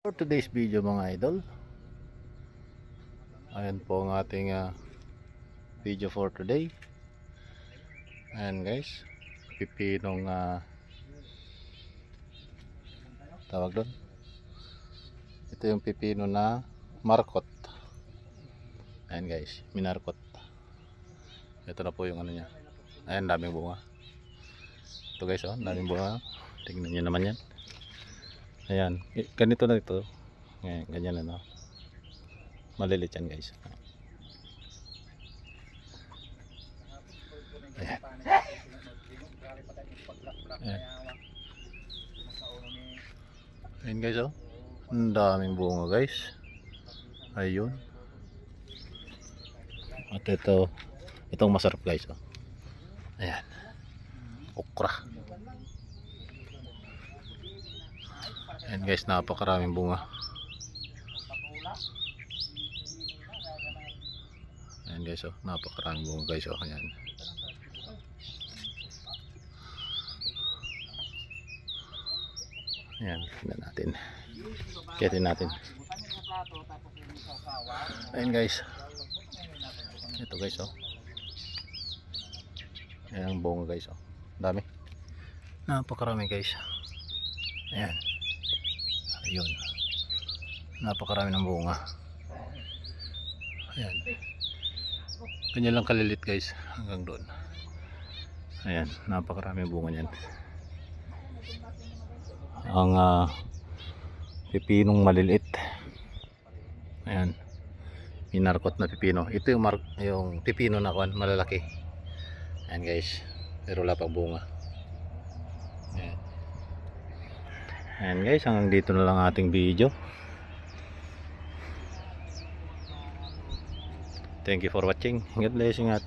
For today's video mga idol. Ayan po ang ating ah, video for today. Ayan guys. Pipinong ah, Tawag doon. Ito yung pipino na Markot Ayan guys. Minarkot Ito na po yung ano niya. Ayan daming bunga. Ito guys oh. Daming bunga. Tingnan nyo naman yan Ayan, ganito na ito. Ngayon, ganyan na no. Malilit yan guys. Ayan. Ayan. Ayan guys oh. Ang daming bunga guys. Ayun. At ito, itong masarap guys oh. Ayan. Okra. Ayan guys, napakaraming bunga. Ayan guys, oh, napakaraming bunga guys, oh, ayan. Ayan, tingnan natin. Kiyatin natin. Ayan guys. Ito guys, oh. Ayan ang bunga guys, oh. Dami. Napakarami guys. Ayan. Ayun. Napakarami ng bunga. Ayan. Ganyan lang kalilit guys. Hanggang doon. Ayan. Napakarami bunga niyan. Ang ah, pipinong maliliit. Ayan. Minarkot na pipino. Ito yung, mar- yung pipino na kuan malalaki. Ayan guys. Pero wala pang bunga. Ayan. Ayan guys, hanggang dito na lang ating video. Thank you for watching. God bless you at